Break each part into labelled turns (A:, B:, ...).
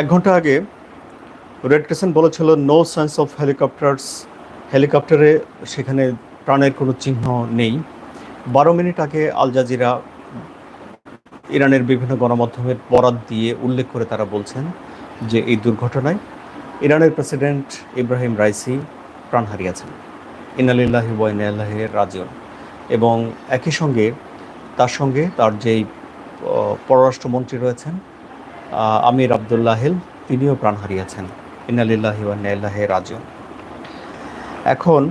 A: এক ঘণ্টা আগে রেড ক্রিসেন্ট বলেছিল নো সায়েন্স অফ হেলিকপ্টার্স হেলিকপ্টারে সেখানে প্রাণের কোনো চিহ্ন নেই। বারো মিনিট আগে আল জাজিরা ইরানের বিভিন্ন গণমাধ্যমের বরাত দিয়ে উল্লেখ করে তারা বলছেন যে এই দুর্ঘটনায় ইরানের প্রেসিডেন্ট ইব্রাহিম রাইসি প্রাণ হারিয়েছেন। ইনালিল্লাহি ওয়াইনাল্লাহের রাজিউন। এবং একই সঙ্গে তার সঙ্গে তার যেই পররাষ্ট্রমন্ত্রী রয়েছেন আমির আবদুল্লাহিল তিনিও প্রাণ হারিয়েছেন। ইনালিল্লাহি ওয়াইনাল্লাহে রাজিউন। এখন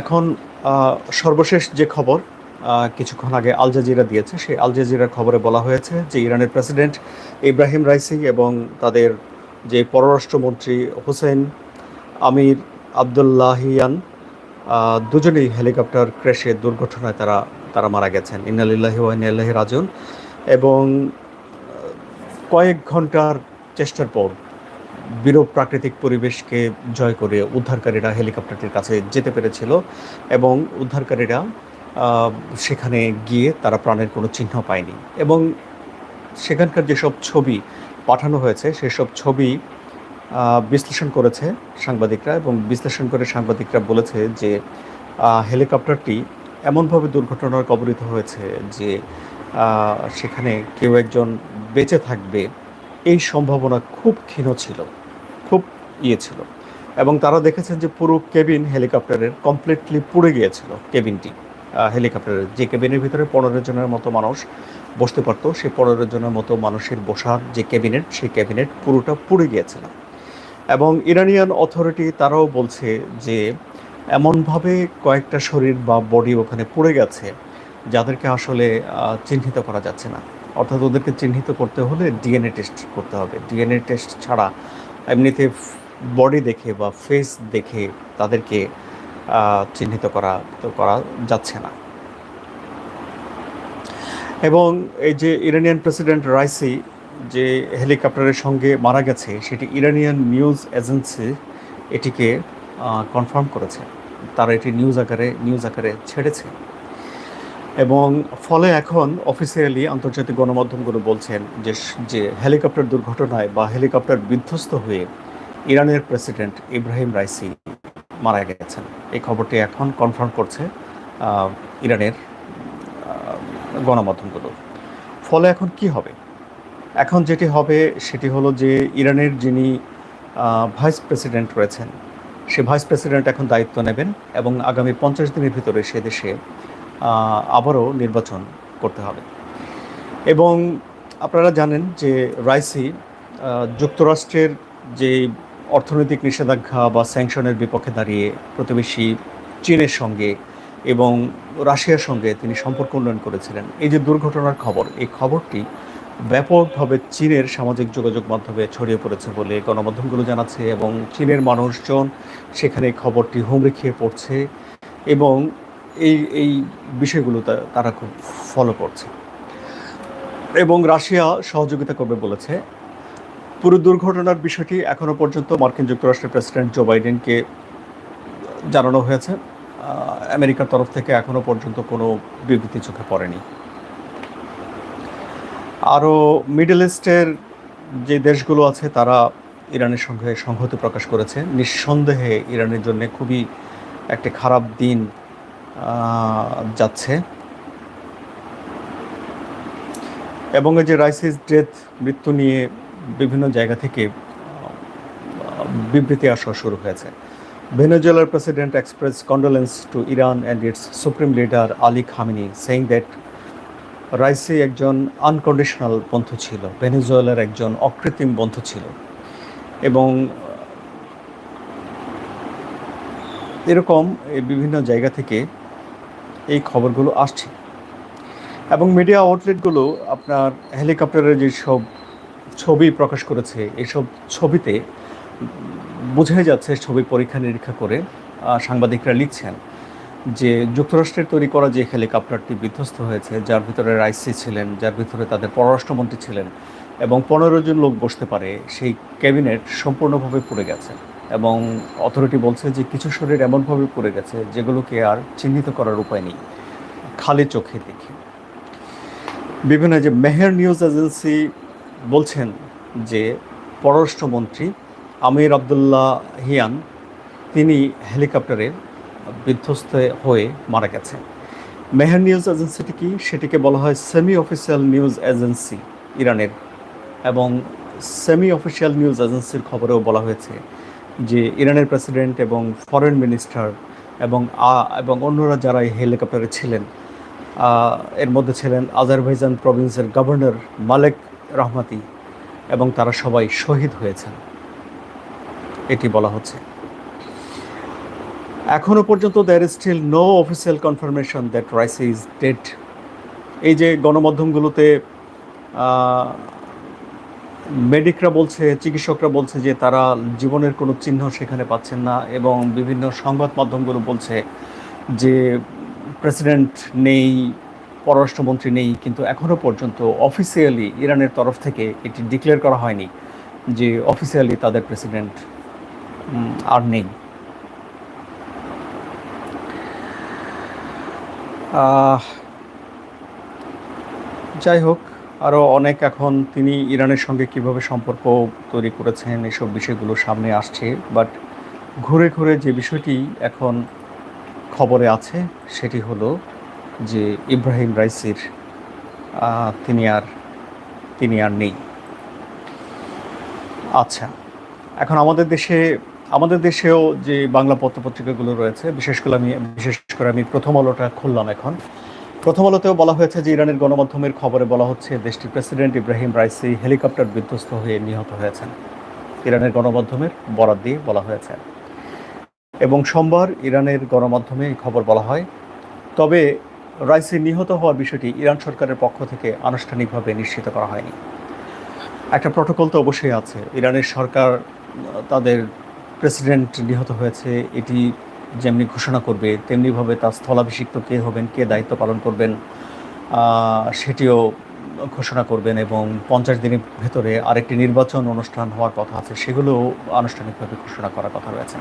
A: এখন সর্বশেষ যে খবর কিছুক্ষণ আগে আল জাজিরা দিয়েছে, সেই আল জাজিরার খবরে বলা হয়েছে যে ইরানের প্রেসিডেন্ট ইব্রাহিম রাইসি এবং তাদের যে পররাষ্ট্রমন্ত্রী হোসেন আমির আবদুল্লাহিয়ান দুজনেই হেলিকপ্টার ক্র্যাশে দুর্ঘটনায় তারা তারা মারা গেছেন। ইনালিল্লাহি ওয়াইনাল্লাহি রাজন এবং কয়েক ঘণ্টার চেষ্টার পর বিরূপ প্রাকৃতিক পরিবেশকে জয় করে উদ্ধারকারীরা হেলিকপ্টারটির কাছে যেতে পেরেছিল এবং উদ্ধারকারীরা সেখানে গিয়ে তারা প্রাণের কোনো চিহ্ন পায়নি। এবং সেখানকার যেসব ছবি পাঠানো হয়েছে, সেসব ছবি বিশ্লেষণ করেছে সাংবাদিকরা এবং বিশ্লেষণ করে সাংবাদিকরা বলেছে যে হেলিকপ্টারটি এমনভাবে দুর্ঘটনার কবলিত হয়েছে যে সেখানে কেউ একজন বেঁচে থাকবে। এই সম্ভাবনা খুব ক্ষীণ ছিল, খুব ইয়ে ছিল এবং তারা দেখেছেন যে পুরো কেবিন হেলিকপ্টারের কমপ্লিটলি পুড়ে গিয়েছিল, কেবিনটি। হেলিকপ্টারের যে কেবিনের ভিতরে পনেরো জনের মতো মানুষ বসতে পারতো সেই পনেরো জনের মতো মানুষের বসার যে ক্যাবিনেট সেই ক্যাবিনেট পুরোটা পুড়ে গিয়েছিল। এবং ইরানিয়ান অথরিটি তারাও বলছে যে এমনভাবে কয়েকটা শরীর বা বডি ওখানে পড়ে গেছে, যাদেরকে আসলে চিহ্নিত করা যাচ্ছে না। অর্থাৎ ওদেরকে চিহ্নিত করতে হলে ডিএনএ টেস্ট করতে হবে। ডিএনএ টেস্ট ছাড়া এমনিতে বডি দেখে বা ফেস দেখে তাদেরকে চিহ্নিত করা, তো করা যাচ্ছে না। এবং এই যে ইরানিয়ান প্রেসিডেন্ট রাইসি যে হেলিকপ্টারের সঙ্গে মারা গেছে, সেটি ইরানিয়ান নিউজ এজেন্সি এটিকে কনফার্ম করেছে। তারা এটি নিউজ আকারে নিউজ আকারে ছেড়েছে। এবং ফলে এখন অফিসিয়ালি আন্তর্জাতিক গণমাধ্যমগুলো বলছেন যে যে হেলিকপ্টার দুর্ঘটনায় বা হেলিকপ্টার বিধ্বস্ত হয়ে ইরানের প্রেসিডেন্ট ইব্রাহিম রাইসি মারা গেছেন। এই খবরটি এখন কনফার্ম করছে ইরানের গণমাধ্যমগুলো। ফলে এখন কি হবে? এখন যেটি হবে সেটি হলো যে ইরানের যিনি ভাইস প্রেসিডেন্ট রয়েছেন, সে ভাইস প্রেসিডেন্ট এখন দায়িত্ব নেবেন এবং আগামী পঞ্চাশ দিনের ভিতরে সে দেশে আবারও নির্বাচন করতে হবে। এবং আপনারা জানেন যে রাইসি যুক্তরাষ্ট্রের যে অর্থনৈতিক নিষেধাজ্ঞা বা স্যাংশনের বিপক্ষে দাঁড়িয়ে প্রতিবেশী চীনের সঙ্গে এবং রাশিয়ার সঙ্গে তিনি সম্পর্ক উন্নয়ন করেছিলেন। এই যে দুর্ঘটনার খবর, এই খবরটি ব্যাপকভাবে চীনের সামাজিক যোগাযোগ মাধ্যমে ছড়িয়ে পড়েছে বলে গণমাধ্যমগুলো জানাচ্ছে এবং চীনের মানুষজন সেখানে খবরটি হুমড়ি খেয়ে পড়ছে এবং এই এই বিষয়গুলো তারা খুব ফলো করছে। এবং রাশিয়া সহযোগিতা করবে বলেছে। পুরো দুর্ঘটনার বিষয়টি এখনও পর্যন্ত মার্কিন যুক্তরাষ্ট্রের প্রেসিডেন্ট জো বাইডেনকে জানানো হয়েছে। আমেরিকার তরফ থেকে এখনও পর্যন্ত কোনো বিবৃতি চোখে পড়েনি। আরও মিডল ইস্টের যে দেশগুলো আছে, তারা ইরানের সঙ্গে সংহতি প্রকাশ করেছে। নিঃসন্দেহে ইরানের জন্য খুবই একটি খারাপ দিন যাচ্ছে। এবং এই যে রাইসিস ডেথ মৃত্যু নিয়ে বিভিন্ন জায়গা থেকে বিবৃতি আসা শুরু হয়েছে। ভেনেজুয়েলার president express condolence to Iran and its supreme leader Ali Khamenei saying that Raisi একজন আনকন্ডিশনাল বন্ধু ছিল, ভেনেজুয়েলার একজন অকৃত্রিম বন্ধু ছিল। এবং এরকম বিভিন্ন জায়গা থেকে এই খবরগুলো আসছে। এবং মিডিয়া আউটলেটগুলো আপনার হেলিকপ্টারের যেসব ছবি প্রকাশ করেছে এইসব ছবিতে বোঝা যাচ্ছে ছবি পরীক্ষা নিরীক্ষা করে সাংবাদিকরা লিখছেন। যে যুক্তরাষ্ট্রের তৈরি করা যে হেলিকপ্টারটি বিধ্বস্ত হয়েছে, যার ভিতরে রাইসি ছিলেন, যার ভিতরে তাদের পররাষ্ট্রমন্ত্রী ছিলেন এবং পনেরো জন লোক বসতে পারে, সেই ক্যাবিনেট সম্পূর্ণভাবে পুড়ে গেছে এবং অথরিটি বলছে যে কিছু শরীর এমনভাবে পড়ে গেছে যেগুলোকে আর চিহ্নিত করার উপায় নেই। খালি চোখে দেখে। বিভিন্ন যে মেহের নিউজ এজেন্সি বলছেন যে পররাষ্ট্রমন্ত্রী আমির আবদুল্লাহ হিয়ান, তিনি হেলিকপ্টারে বিধ্বস্ত হয়ে মারা গেছে। মেহের নিউজ এজেন্সিটি কি? সেটিকে বলা হয় সেমি অফিসিয়াল নিউজ এজেন্সি ইরানের। এবং সেমি অফিসিয়াল নিউজ এজেন্সির খবরেও বলা হয়েছে যে ইরানের প্রেসিডেন্ট এবং ফরেন মিনিস্টার এবং এবং অন্যরা যারা এই হেলিকপ্টারে ছিলেন এর মধ্যে ছিলেন আজারবাইজান প্রভিন্সের গভর্নর মালেক রহমাতি এবং তারা সবাই শহীদ হয়েছেন। এটি বলা হচ্ছে। এখনও পর্যন্ত there is still no official confirmation that Raisi is dead এই যে গণমাধ্যমগুলোতে মেডিকরা বলছে, চিকিৎসকরা বলছে যে তারা জীবনের কোনো চিহ্ন সেখানে পাচ্ছেন না এবং বিভিন্ন সংবাদ মাধ্যমগুলো বলছে যে প্রেসিডেন্ট নেই, পররাষ্ট্রমন্ত্রী নেই, কিন্তু এখনও পর্যন্ত অফিসিয়ালি ইরানের তরফ থেকে এটি ডিক্লেয়ার করা হয়নি যে অফিসিয়ালি তাদের প্রেসিডেন্ট আর নেই। যাই হোক আরও অনেক এখন তিনি ইরানের সঙ্গে কীভাবে সম্পর্ক তৈরি করেছেন, এসব বিষয়গুলো সামনে আসছে। বাট ঘুরে ঘুরে যে বিষয়টি এখন খবরে আছে, সেটি হলো যে ইব্রাহিম রাইসির তিনি আর তিনি আর নেই। আচ্ছা এখন আমাদের দেশে, আমাদের দেশেও যে বাংলা পত্রপত্রিকাগুলো রয়েছে, বিশেষ করে আমি, বিশেষ করে আমি প্রথম আলোটা খুললাম এখন। প্রথম আলোতেও বলা হয়েছে যে ইরানের গণমাধ্যমের খবরে বলা হচ্ছে দেশটির প্রেসিডেন্ট ইব্রাহিম রাইসি হেলিকপ্টার বিধ্বস্ত হয়ে নিহত হয়েছেন। ইরানের গণমাধ্যমের বরাদ দিয়ে বলা হয়েছে। এবং সোমবার ইরানের গণমাধ্যমে এই খবর বলা হয়। তবে রাইসি নিহত হওয়ার বিষয়টি ইরান সরকারের পক্ষ থেকে আনুষ্ঠানিকভাবে নিশ্চিত করা হয়নি। একটা প্রটোকল তো অবশ্যই আছে। ইরানের সরকার, তাদের প্রেসিডেন্ট নিহত হয়েছে, এটি যেমনি ঘোষণা করবে, তেমনিভাবে তার স্থলাভিষিক্ত কে হবেন, কে দায়িত্ব পালন করবেন সেটিও ঘোষণা করবেন এবং পঞ্চাশ দিনের ভেতরে আরেকটি নির্বাচন অনুষ্ঠান হওয়ার কথা আছে সেগুলো আনুষ্ঠানিকভাবে ঘোষণা করার কথা রয়েছে।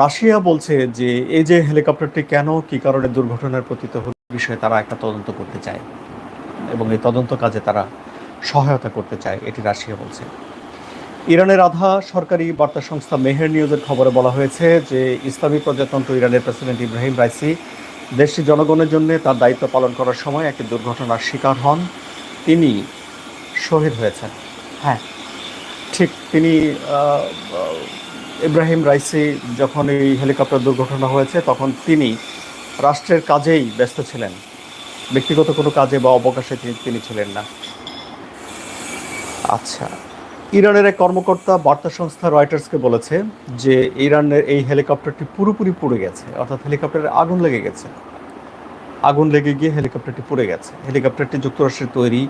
A: রাশিয়া বলছে যে, এই যে হেলিকপ্টারটি কেন, কী কারণে দুর্ঘটনার পতিত বিষয়ে তারা একটা তদন্ত করতে চায় এবং এই তদন্ত কাজে তারা সহায়তা করতে চায়, এটি রাশিয়া বলছে। ইরানের আধা সরকারি বার্তা সংস্থা মেহের নিউজের খবরে বলা হয়েছে যে ইসলামী প্রজাতন্ত্র ইরানের প্রেসিডেন্ট ইব্রাহিম রাইসি দেশটির জনগণের জন্য তার দায়িত্ব পালন করার সময় একটি দুর্ঘটনার শিকার হন। তিনি শহীদ হয়েছেন। হ্যাঁ। ঠিক তিনি ইব্রাহিম রাইসি যখন এই হেলিকপ্টার দুর্ঘটনা হয়েছে তখন তিনি রাষ্ট্রের কাজেই ব্যস্ত ছিলেন। ব্যক্তিগত কোনো কাজে বা অবকাশে তিনি- তিনি ছিলেন না। আচ্ছা। ইরানের এক কর্মকর্তা বার্তা সংস্থা রয়টার্সকে বলেছে যে ইরানের এই হেলিকপ্টারটি পুরোপুরি পুড়ে গেছে, অর্থাৎ হেলিকপ্টারে আগুন লেগে গেছে। আগুন লেগে গিয়ে হেলিকপ্টারটি পুড়ে গেছে। হেলিকপ্টারটি যুক্তরাষ্ট্রের তৈরি।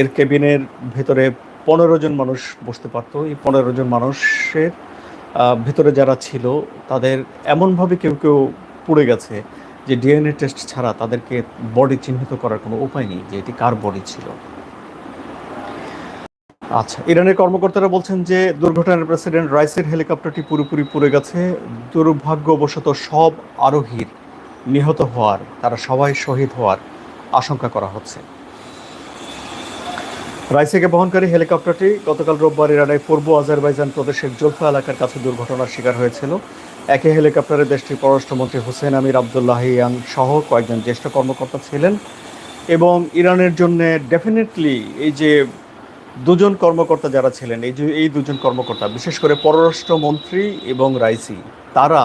A: এর কেবিনের ভেতরে পনেরো জন মানুষ বসতে পারতো। এই পনেরো জন মানুষের ভেতরে যারা ছিল, তাদের এমনভাবে কেউ কেউ পুড়ে গেছে যে ডিএনএ টেস্ট ছাড়া তাদেরকে বডি চিহ্নিত করার কোনো উপায় নেই, যে এটি কার বডি ছিল। আচ্ছা ইরানের কর্মকর্তারা বলছেন যে দুর্ঘটনার প্রেসিডেন্ট রাইসের হেলিকপ্টারটি পুরোপুরি পুড়ে গেছে। দুর্ভাগ্যবশত সব আরোহীর নিহত হওয়ার, তারা সবাই শহীদ হওয়ার আশঙ্কা করা হচ্ছে। রাইসেকে বহনকারী হেলিকপ্টারটি গতকাল রোববার ইরানের পূর্ব আজারবাইজান প্রদেশের জোলফা এলাকার কাছে দুর্ঘটনার শিকার হয়েছিল। একই হেলিকপ্টারে দেশটির পররাষ্ট্রমন্ত্রী হুসেন আমির আবদুল্লাহ আবদুল্লাহিয়ান সহ কয়েকজন জ্যেষ্ঠ কর্মকর্তা ছিলেন এবং ইরানের জন্য ডেফিনেটলি এই যে দুজন কর্মকর্তা যারা ছিলেন, এই যে এই দুজন কর্মকর্তা, বিশেষ করে পররাষ্ট্রমন্ত্রী এবং রাইসি, তারা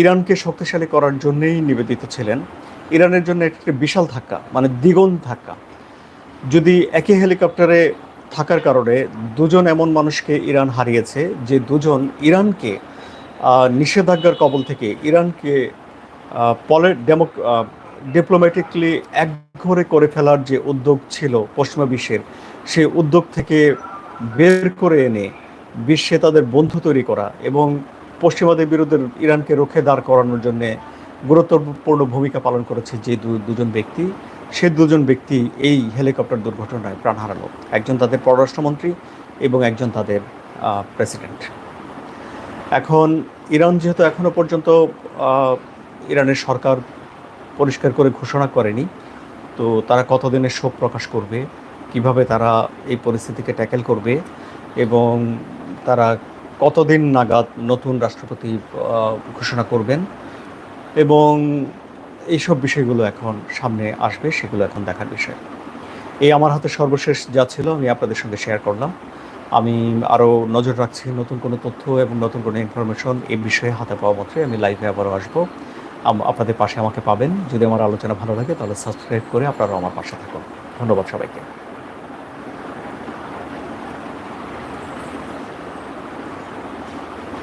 A: ইরানকে শক্তিশালী করার জন্যেই নিবেদিত ছিলেন। ইরানের জন্য একটি বিশাল ধাক্কা মানে দ্বিগুণ ধাক্কা। যদি একই হেলিকপ্টারে থাকার কারণে দুজন এমন মানুষকে ইরান হারিয়েছে, যে দুজন ইরানকে নিষেধাজ্ঞার কবল থেকে ইরানকে পলে ডেমো ডিপ্লোম্যাটিকলি একঘরে করে ফেলার যে উদ্যোগ ছিল পশ্চিমা বিশ্বের সেই উদ্যোগ থেকে বের করে এনে বিশ্বে তাদের বন্ধু তৈরি করা এবং পশ্চিমাদের বিরুদ্ধে ইরানকে রুখে দাঁড় করানোর জন্যে গুরুত্বপূর্ণ ভূমিকা পালন করেছে যে দুজন ব্যক্তি। সে দুজন ব্যক্তি এই হেলিকপ্টার দুর্ঘটনায় প্রাণ হারালো। একজন তাদের পররাষ্ট্রমন্ত্রী এবং একজন তাদের প্রেসিডেন্ট। এখন ইরান যেহেতু এখনও পর্যন্ত ইরানের সরকার পরিষ্কার করে ঘোষণা করেনি, তো তারা কতদিনের শোক প্রকাশ করবে? কীভাবে তারা এই পরিস্থিতিকে ট্যাকেল করবে এবং তারা কতদিন নাগাদ নতুন রাষ্ট্রপতি ঘোষণা করবেন এবং এইসব বিষয়গুলো এখন সামনে আসবে, সেগুলো এখন দেখার বিষয়। এই আমার হাতে সর্বশেষ যা ছিল আমি আপনাদের সঙ্গে শেয়ার করলাম। আমি আরও নজর রাখছি নতুন কোনো তথ্য এবং নতুন কোনো ইনফরমেশন এই বিষয়ে হাতে পাওয়া মাত্রই আমি লাইভে আবারও আসব। আপনাদের পাশে আমাকে পাবেন। যদি আমার আলোচনা ভালো লাগে তাহলে সাবস্ক্রাইব করে আপনারাও আমার পাশে থাকুন। ধন্যবাদ সবাইকে।